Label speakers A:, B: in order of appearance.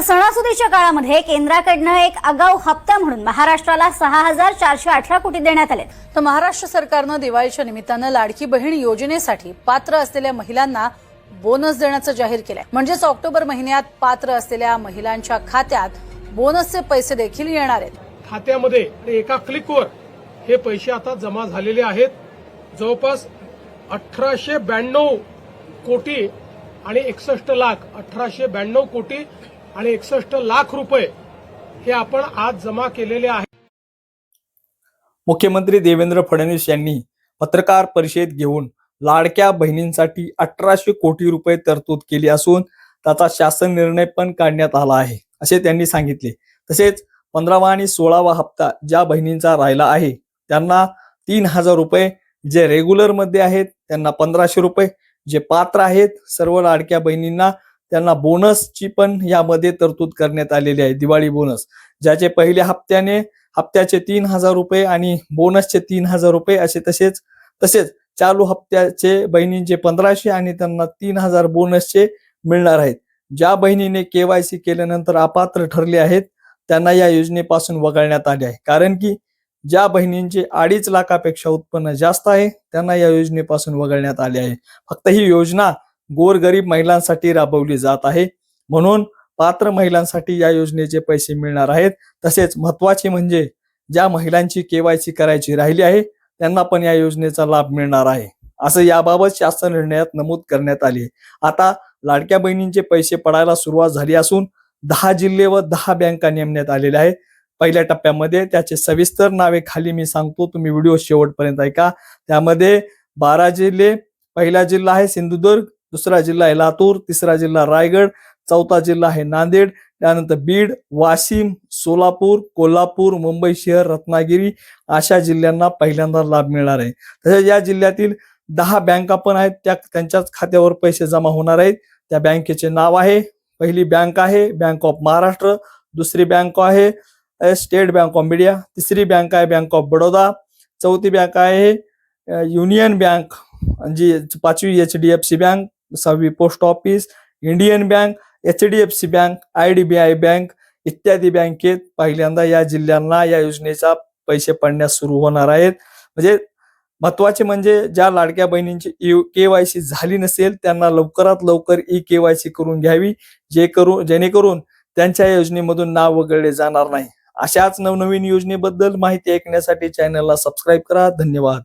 A: तर सणासुदीच्या काळामध्ये केंद्राकडनं एक आगाऊ हप्ता म्हणून महाराष्ट्राला सहा हजार चारशे अठरा कोटी देण्यात आले
B: तर महाराष्ट्र सरकारनं दिवाळीच्या निमित्तानं लाडकी बहीण योजनेसाठी पात्र असलेल्या महिलांना बोनस देण्याचं जाहीर केलंय. म्हणजेच ऑक्टोबर महिन्यात पात्र असलेल्या महिलांच्या खात्यात बोनसचे पैसे देखील येणार आहेत.
C: खात्यामध्ये एका क्लिकवर हे पैसे आता जमा झालेले आहेत. जवळपास अठराशे ब्याण्णव कोटी आणि एकसष्ट लाख अठराशे ब्याण्णव कोटी आणि एकसष्ट लाख रुपये हे आपण आज जमा केलेले आहेत
D: मुख्यमंत्री देवेंद्र फडणवीस यांनी पत्रकार परिषद घेऊन लाडक्या बहिणींसाठी अठराशे कोटी रुपये तरतूद केली असून त्याचा शासन निर्णय पण काढण्यात आला आहे असे त्यांनी सांगितले. तसेच पंधरावा आणि सोळावा हप्ता ज्या बहिणींचा राहिला आहे त्यांना तीन हजार रुपये जे रेग्युलरमध्ये आहेत त्यांना पंधराशे रुपये. जे पात्र आहेत सर्व लाडक्या बहिणींना त्यांना बोनसची पण यामध्ये तरतूद करण्यात आलेली आहे दिवाळी बोनस ज्याचे पहिल्या हप्त्याने हप्त्याचे तीन हजार रुपये आणि बोनसचे तीन हजार रुपये असे तसेच तसेच चालू हप्त्याचे बहिणींचे पंधराशे आणि त्यांना तीन हजार बोनसचे मिळणार आहेत. ज्या बहिणीने केवायसी केल्यानंतर अपात्र ठरले आहेत त्यांना या योजनेपासून वगळण्यात आले आहे. कारण की ज्या बहिणींचे अडीच लाखापेक्षा उत्पन्न जास्त आहे त्यांना या योजनेपासून वगळण्यात आले आहे. फक्त ही योजना गोरगरीब महिलांसाठी राबवली जात आहे. म्हणून पात्र महिलांसाठी या योजनेचे पैसे मिळणार आहेत तसेच महत्त्वाचे म्हणजे ज्या महिलांची केवायसी करायची राहिली आहे त्यांना पण या योजनेचा लाभ मिळणार आहे. असं याबाबत शासन निर्णयात नमूद करण्यात आले आता लाडक्या बहिणींचे पैसे पडायला सुरुवात झाली असून दहा जिल्हे व दहा बँका नेमण्यात आलेल्या आहेत. पहिल्या टप्प्यामध्ये त्याचे सविस्तर नावे खाली मी सांगतो तुम्ही व्हिडिओ शेवटपर्यंत ऐका. त्यामध्ये बारा जिल्हे पहिला जिल्हा आहे सिंधुदुर्ग दुसरा जिल्हा आहे लातूर तिसरा जिल्हा रायगड चौथा जिल्हा आहे नांदेड त्यानंतर बीड वाशिम सोलापूर कोल्हापूर मुंबई शहर रत्नागिरी अशा जिल्ह्यांना पहिल्यांदा लाभ मिळणार आहे. तसेच या जिल्ह्यातील दहा बँका पण आहेत त्या त्यांच्याच खात्यावर पैसे जमा होणार आहेत. त्या बँकेचे नाव आहे पहिली बँक आहे बँक ऑफ महाराष्ट्र दुसरी बँक आहे स्टेट बँक ऑफ इंडिया तिसरी बँक आहे बँक ऑफ बडोदा चौथी बँक आहे युनियन बँक जी पाचवी H D F C bank सहावी post office Indian bank H D F C bank I D B I bank इत्यादी बँकेत पहिल्यांदा या जिल्ह्यांना या योजनेचा पैसे पडण्यास सुरू होणार आहेत. म्हणजे महत्त्वाचे म्हणजे ज्या लाडक्या बहिणींची के वाय सी झाली नसेल त्यांना लवकरात लवकर ई के वाय सी करून घ्यावी जे करून जेणेकरून त्यांच्या योजनेमधून नाव वगळले जाणार नाही. अशाच नवनवीन योजनेबद्दल माहिती ऐकण्यासाठी चॅनलला सबस्क्राईब करा. धन्यवाद.